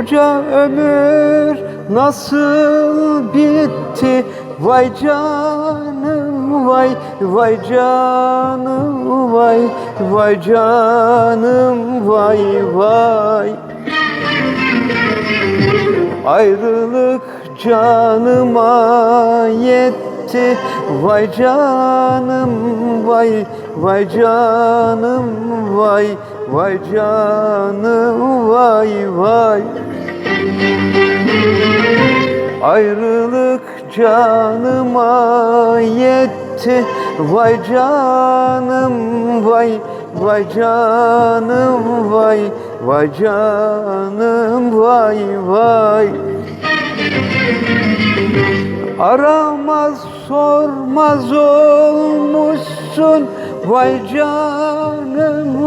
Koca ömür nasıl bitti? Vay canım vay vay canım vay vay canım vay vay. Ayrılık canıma yetti. Vay canım vay vay canım vay vay canım vay vay. Ayrılık canıma yetti. Vay canım vay vay canım vay vay canım vay vay. Aramaz sormaz olmuşsun. Vay canım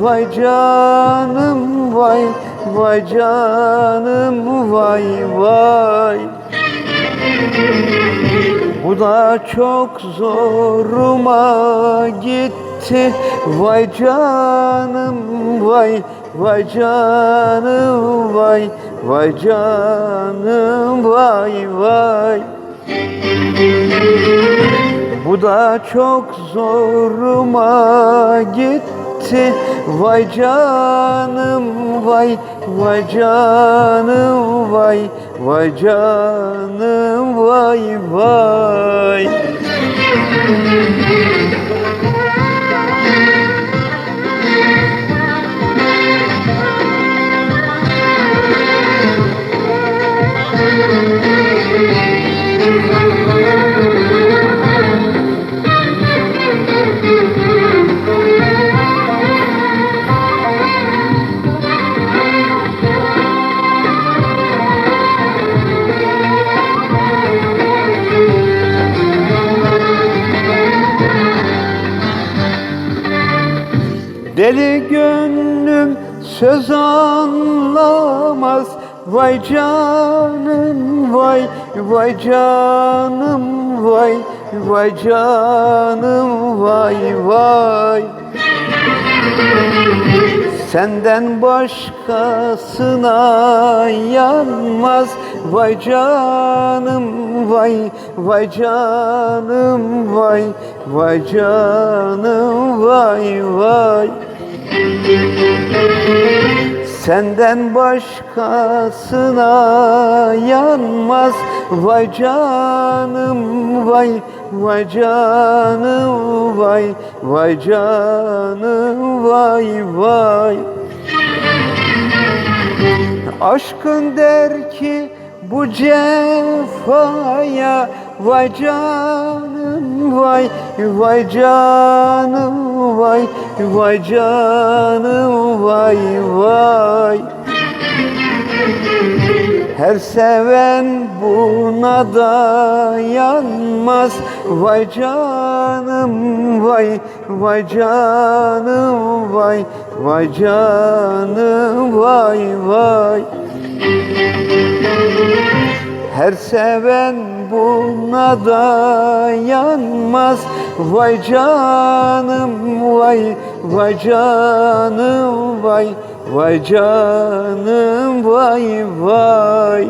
vay canım vay vay canım vay vay. Bu da çok zoruma gitti. Vay canım vay vay canım vay vay canım vay vay. Bu da çok zoruma gitti Vay canım vay vay canım vay vay canım vay vay Deli gönlüm söz anlamaz. Vay canım vay vay canım vay vay canım vay vay. Senden başkasına yanmaz. Vay canım vay vay canım vay vay canım vay vay Senden başkasına yanmaz. Vay canım vay vay canım vay vay canım vay vay. Aşkın der ki bu cefaya Vay canım vay vay canım vay vay canım vay vay. Her seven buna dayanmaz Vay canım vay vay canım vay vay canım vay vay her seven buna dayanmaz Vay canım vay vay canım vay vay canım vay vay